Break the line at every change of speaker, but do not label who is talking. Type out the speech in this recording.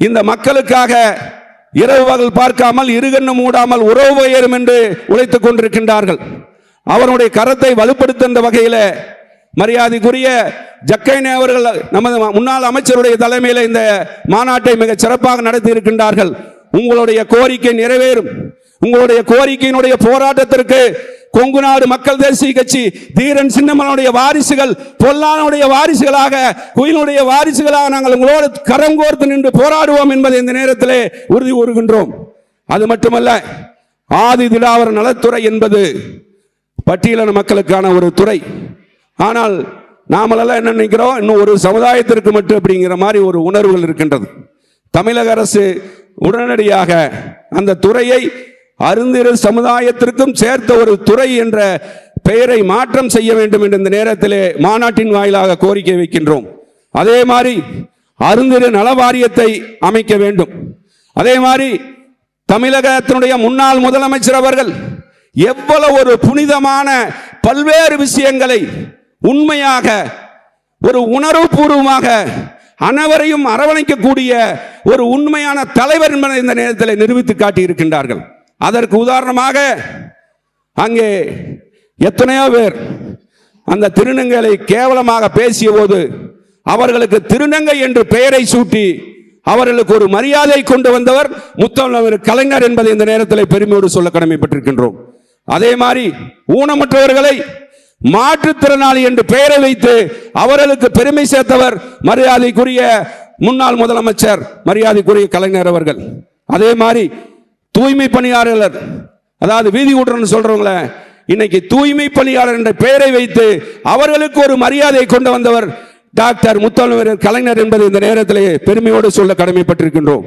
இந்த மக்களுக்காக இரவு பகல் பார்க்காமல் இருகண்ணு மூடாமல் உறவு உயரும் என்று உழைத்துக் கொண்டிருக்கின்றார்கள். அவருடைய கரத்தை வலுப்படுத்துகின்ற வகையில் மரியாதைக்குரிய ஜக்கைனே அவர்கள் நமது முன்னாள் அமைச்சருடைய தலைமையில் இந்த மாநாட்டை மிக சிறப்பாக நடத்தி இருக்கின்றார்கள் உங்களுடைய கோரிக்கை நிறைவேறும். உங்களுடைய கோரிக்கையினுடைய போராட்டத்திற்கு கொங்குநாடு மக்கள் தேசிய கட்சி தீரன் சின்னமனுடைய வாரிசுகள் பொல்லானுடைய வாரிசுகளாக குயிலுடைய வாரிசுகளாக நாங்கள் உங்களோடு கரம் கோர்த்து நின்று போராடுவோம் என்பதை இந்த நேரத்திலே உறுதி கூறுகின்றோம். அது மட்டுமல்ல ஆதி திடாவர நலத்துறை என்பது பட்டியலின மக்களுக்கான ஒரு துறை. ஆனால் நாமெல்லாம் என்ன நினைக்கிறோம்? இன்னும் ஒரு சமுதாயத்திற்கு மட்டும் அப்படிங்கிற மாதிரி ஒரு உணர்வுகள் இருக்கின்றது. தமிழக அரசு உடனடியாக அந்த துறையை அருந்திரு சமுதாயத்திற்கும் சேர்த்த ஒரு துறை என்ற பெயரை மாற்றம் செய்ய வேண்டும் என்ற இந்த நேரத்திலே மாநாட்டின் வாயிலாக கோரிக்கை வைக்கின்றோம். அதே மாதிரி அருந்திரு நல வாரியத்தை அமைக்க வேண்டும். அதே மாதிரி தமிழகத்தினுடைய முன்னாள் முதலமைச்சர் அவர்கள் எவ்வளவு ஒரு புனிதமான பல்வேறு விஷயங்களை உண்மையாக ஒரு உணர்வுபூர்வமாக அனைவரையும் அரவணைக்கக்கூடிய ஒரு உண்மையான தலைவர் என்பதை இந்த நேரத்தில் நிரூபித்து காட்டியிருக்கின்றார்கள். அதற்கு உதாரணமாக அங்கே எத்தனையோ பேர் அந்த திருநங்கைகளை கேவலமாக பேசிய போது அவர்களுக்கு திருநங்கை என்று பெயரை சூட்டி அவர்களுக்கு ஒரு மரியாதை கொண்டு வந்தவர் முத்தமிழ் கலைஞர் என்பதை இந்த நேரத்தில் பெருமையோடு சொல்ல கடமைப்பட்டிருக்கின்றோம். அதே மாதிரி ஊனமற்றவர்களை மாற்றுத்திறனாளி என்று பெயரை வைத்து அவர்களுக்கு பெருமை சேர்த்தவர் மரியாதைக்குரிய முன்னாள் முதலமைச்சர் மரியாதைக்குரிய கலைஞர் அவர்கள். அதே மாதிரி தூய்மை பணியாளர். அதாவது வீதி ஊட்டுறன்னு சொல்றவங்கள இன்னைக்கு தூய்மை பணியாளர் என்ற பெயரை வைத்து அவர்களுக்கு ஒரு மரியாதை கொண்டு வந்தவர் டாக்டர் முத்தமிழர் கலைஞர் என்பது இந்த நேரத்திலே பெருமையோடு சொல்ல கடமைப்பட்டிருக்கின்றோம்.